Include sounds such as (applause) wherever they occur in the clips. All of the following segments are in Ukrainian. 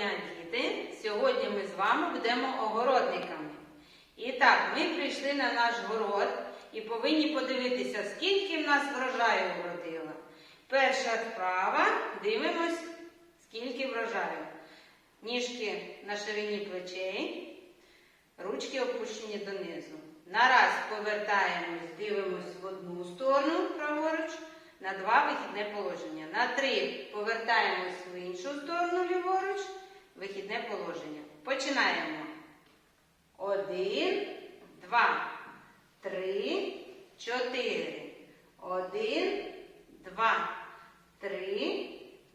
дня, діти! Сьогодні ми з вами будемо огородниками. І так, ми прийшли на наш город і повинні подивитися, скільки в нас врожаю вродило. Перша справа дивимось, скільки врожаю. Ніжки на ширині плечей, ручки опущені донизу. Нараз повертаємось, дивимось в одну сторону праворуч, на два вихідне положення. На три повертаємось в іншу сторону ліворуч, вихідне положення. Починаємо. Один, два, три, чотири. Один, два, три,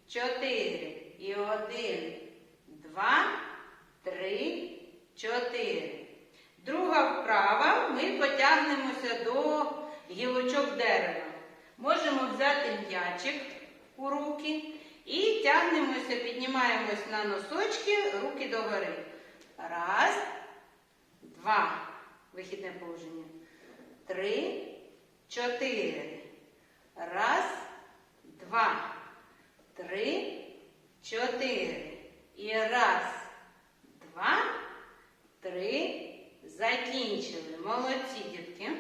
чотири. І один, два, три, чотири. Друга вправа ми потягнемося до гілочок дерева. Можемо взяти м'ячик у руки і тягнемося, піднімаємось на носочки, руки догори. Раз, два. Вихідне положення. Три, чотири. Раз, два, три, чотири. І раз, два, три. Закінчили. Молодці, дітки.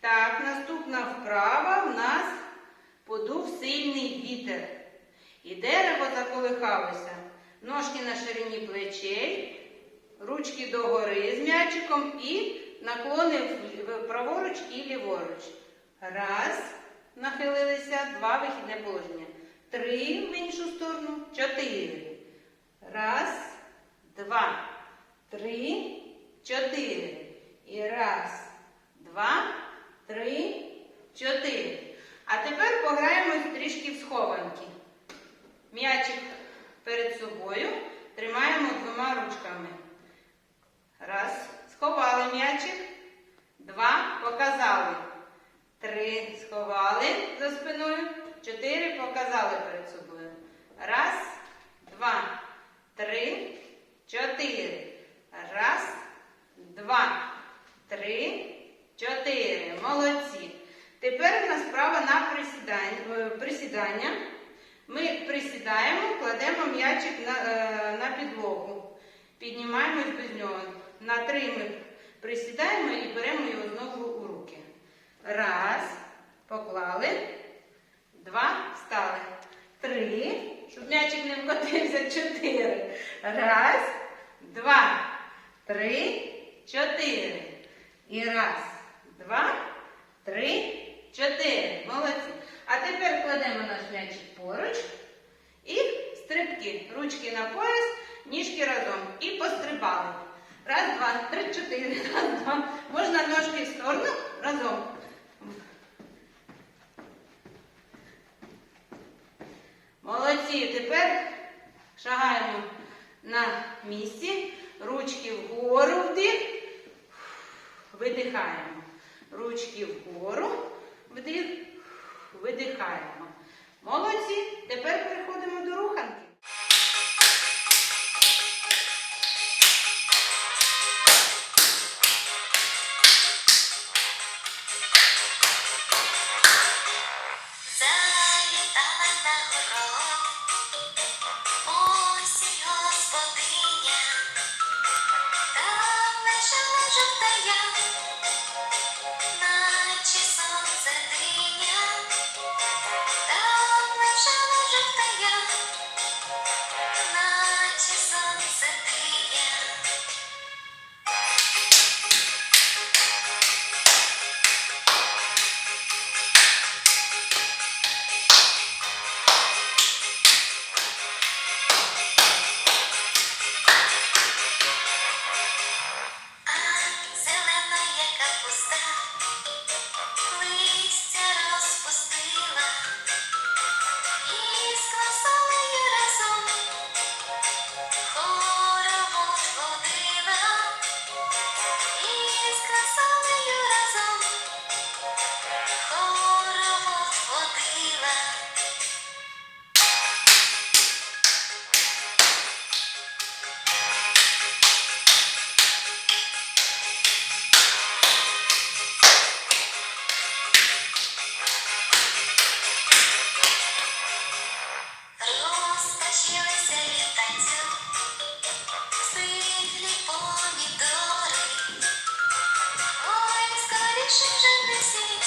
Так, наступна вправа в нас подув сильний вітер. І дерево заколихалося. Ножки на ширині плечей, ручки догори з м'ячиком і наклони праворуч і ліворуч. Раз. Нахилилися, два вихідне положення. Три в іншу сторону, чотири. Раз, два, три, чотири. І раз, два, три, чотири. А тепер пограємось трішки в схованки. М'ячик перед собою тримаємо двома ручками. Раз. Сховали м'ячик. Два. Показали. Три. Сховали за спиною. Чотири. Показали перед собою. Раз, два, три, чотири. Раз, два, три, чотири. Молодці. Тепер у нас справа на присідання. Ми присідаємо, кладемо м'ячик на, е, на підлогу. Піднімаємось без нього. На три ми присідаємо і беремо його знову у руки. Раз. Поклали. Два. Встали. Три. Щоб м'ячик не вкотився. Чотири. Раз. Два. Три. Чотири. І раз. Два. Три. Чотири. Молодці. А тепер кладемо наш м'ячик поруч. І стрибки. Ручки на пояс, ніжки разом. І пострибали. Раз, два, три, чотири. (laughs) Раз, два. Можна ножки в сторону разом. Молодці. Тепер шагаємо на місці. Ручки вгору вдих. Видихаємо. Ручки вгору. Вдих. Видихаємо. Молодці. Тепер переходимо до руханки. 深深的吸